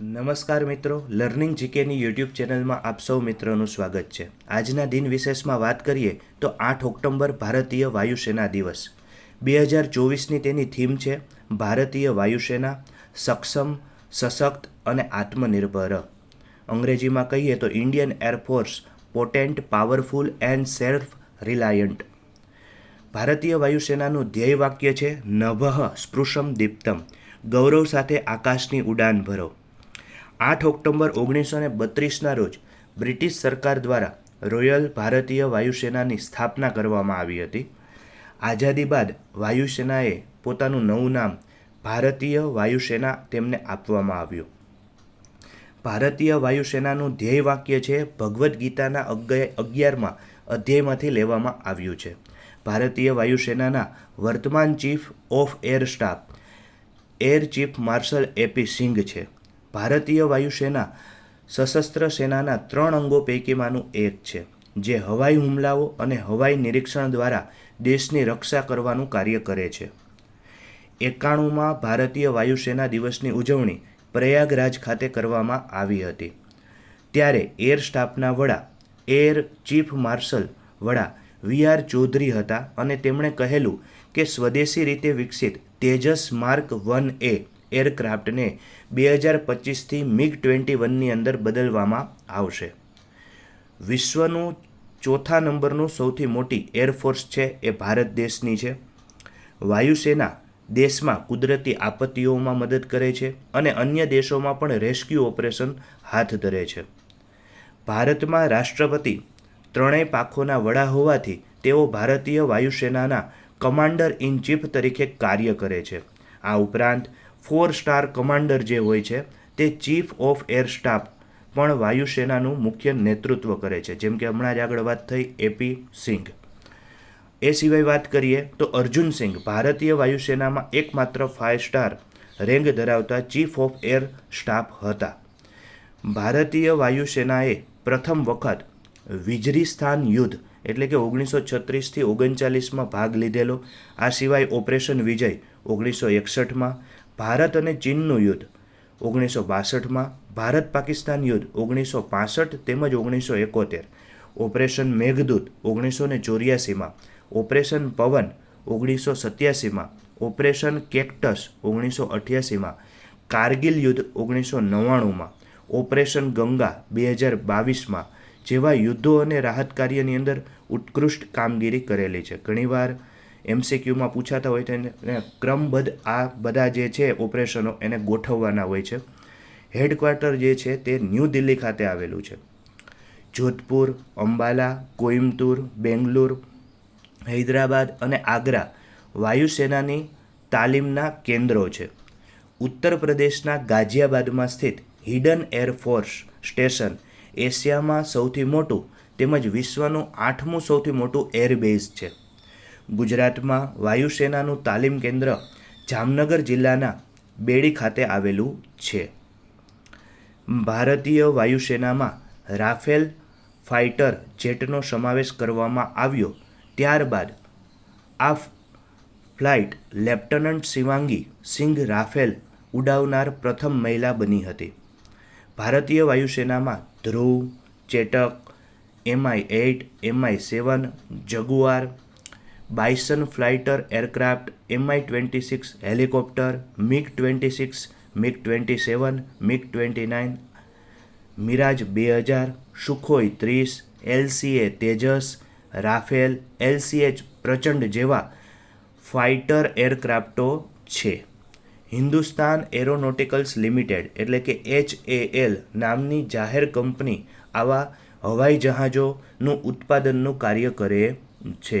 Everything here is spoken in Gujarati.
નમસ્કાર મિત્રો, લર્નિંગ જીકેની યુટ્યુબ ચેનલમાં આપ સૌ મિત્રોનું સ્વાગત છે. આજના દિન વિશેષમાં વાત કરીએ તો આઠ ઓક્ટોબર ભારતીય વાયુસેના દિવસ. બે હજાર ચોવીસની તેની થીમ છે, ભારતીય વાયુસેના સક્ષમ, સશક્ત અને આત્મનિર્ભર. અંગ્રેજીમાં કહીએ તો Indian air force potent, powerful and self reliant. ભારતીય વાયુસેનાનું ધ્યેય વાક્ય છે, નભઃ સ્પૃશમ દીપ્તમ. ગૌરવ સાથે આકાશની ઉડાન ભરો. આઠ ઓક્ટોબર ઓગણીસો ને બત્રીસના રોજ બ્રિટિશ સરકાર દ્વારા રોયલ ભારતીય વાયુસેનાની સ્થાપના કરવામાં આવી હતી. આઝાદી બાદ વાયુસેનાએ પોતાનું નવું નામ ભારતીય વાયુસેના તેમને આપવામાં આવ્યું. ભારતીય વાયુસેનાનું ધ્યેય વાક્ય છે ભગવદ્ ગીતાના અગ્ય અગિયારમાં અધ્યાયમાંથી લેવામાં આવ્યું છે. ભારતીય વાયુસેનાના વર્તમાન chief of air staff, air chief marshal A P Singh છે. ભારતીય વાયુસેના સશસ્ત્ર સેનાના ત્રણ અંગો પૈકીમાંનું એક છે, જે હવાઈ હુમલાઓ અને હવાઈ નિરીક્ષણ દ્વારા દેશની રક્ષા કરવાનું કાર્ય કરે છે. એકાણુંમાં ભારતીય વાયુસેના દિવસની ઉજવણી પ્રયાગરાજ ખાતે કરવામાં આવી હતી. ત્યારે એર સ્ટાફના વડા, એર ચીફ માર્શલ વડા વી આર ચૌધરી હતા અને તેમણે કહેલું કે સ્વદેશી રીતે વિકસિત તેજસ માર્ક વન એ એરક્રાફ્ટને બે હજાર પચીસથી મિગ ટ્વેન્ટી વનની અંદર બદલવામાં આવશે. વિશ્વનું ચોથા નંબરનું સૌથી મોટી એરફોર્સ છે, એ ભારત દેશની છે. વાયુસેના દેશમાં કુદરતી આપત્તિઓમાં મદદ કરે છે અને અન્ય દેશોમાં પણ રેસ્ક્યુ ઓપરેશન હાથ ધરે છે. ભારતમાં રાષ્ટ્રપતિ ત્રણેય પાંખોના વડા હોવાથી તેઓ ભારતીય વાયુસેનાના કમાન્ડર ઇન ચીફ તરીકે કાર્ય કરે છે. આ ઉપરાંત ફોર સ્ટાર કમાન્ડર જે હોય છે, તે ચીફ ઓફ એર સ્ટાફ પણ વાયુસેનાનું મુખ્ય નેતૃત્વ કરે છે. જેમ કે હમણાં જ આગળ વાત થઈ એપી સિંઘ. એ સિવાય વાત કરીએ તો અર્જુન સિંઘ ભારતીય વાયુસેનામાં એકમાત્ર ફાઇવ સ્ટાર રેન્ક ધરાવતા ચીફ ઓફ એર સ્ટાફ હતા. ભારતીય વાયુસેનાએ પ્રથમ વખત વીજરીસ્થાન યુદ્ધ એટલે કે ઓગણીસો છત્રીસથી ઓગણચાલીસમાં ભાગ લીધેલો. આ સિવાય ઓપરેશન વિજય ઓગણીસો એકસઠમાં ભારત અને ચીનનું યુદ્ધ. ઓગણીસો બાસઠમાં ભારત પાકિસ્તાન યુદ્ધ ઓગણીસો પાસઠ તેમજ ઓગણીસો એકોતેર ઓપરેશન મેઘદૂત ઓગણીસો ને ચોર્યાસીમાં. ઓપરેશન પવન ઓગણીસો સત્યાસીમાં ઓપરેશન કેક્ટસ ઓગણીસો અઠ્યાસીમાં કારગિલ યુદ્ધ ઓગણીસો નવ્વાણુંમાં ઓપરેશન ગંગા બે હજાર બાવીસમાં જેવા યુદ્ધો અને રાહત કાર્યની અંદર ઉત્કૃષ્ટ કામગીરી કરેલી છે. ઘણીવાર એમસીક્યુમાં પૂછાતા હોય તો ક્રમબદ્ધ આ બધા જે છે ઓપરેશનો એને ગોઠવવાના હોય છે. હેડક્વાર્ટર જે છે તે ન્યૂ દિલ્હી ખાતે આવેલું છે. જોધપુર, અંબાલા, કોઇમ્બતુર, બેંગ્લોર, હૈદરાબાદ અને આગ્રા વાયુસેનાની તાલીમના કેન્દ્રો છે. ઉત્તર પ્રદેશના ગાઝિયાબાદમાં સ્થિત હિડન એરફોર્સ સ્ટેશન એશિયામાં સૌથી મોટું તેમજ વિશ્વનું આઠમું સૌથી મોટું એરબેઝ છે. ગુજરાતમાં વાયુસેનાનું તાલીમ કેન્દ્ર જામનગર જિલ્લાના બેડી ખાતે આવેલું છે. ભારતીય વાયુસેનામાં રાફેલ ફાઇટર જેટનો સમાવેશ કરવામાં આવ્યો ત્યારબાદ આ flight lieutenant Shivangi Singh Rafale ઉડાવનાર પ્રથમ મહિલા બની હતી. ભારતીય વાયુસેનામાં Dhruv Chetak M I eight M I seven, Jaguar Bison fighter aircraft M I twenty six helicopter, MiG twenty six, MiG twenty seven, MiG twenty nine, Mirage બે હજાર, સુખોઈ ત્રીસ એલસીએ તેજસ, રાફેલ એલસીએચ પ્રચંડ જેવા ફાઇટર એરક્રાફ્ટો છે. હિન્દુસ્તાન એરોનોટિકલ્સ લિમિટેડ એટલે કે એચ એ એલ નામની જાહેર કંપની આવા હવાઈ જહાજોનું ઉત્પાદનનું કાર્ય કરે છે.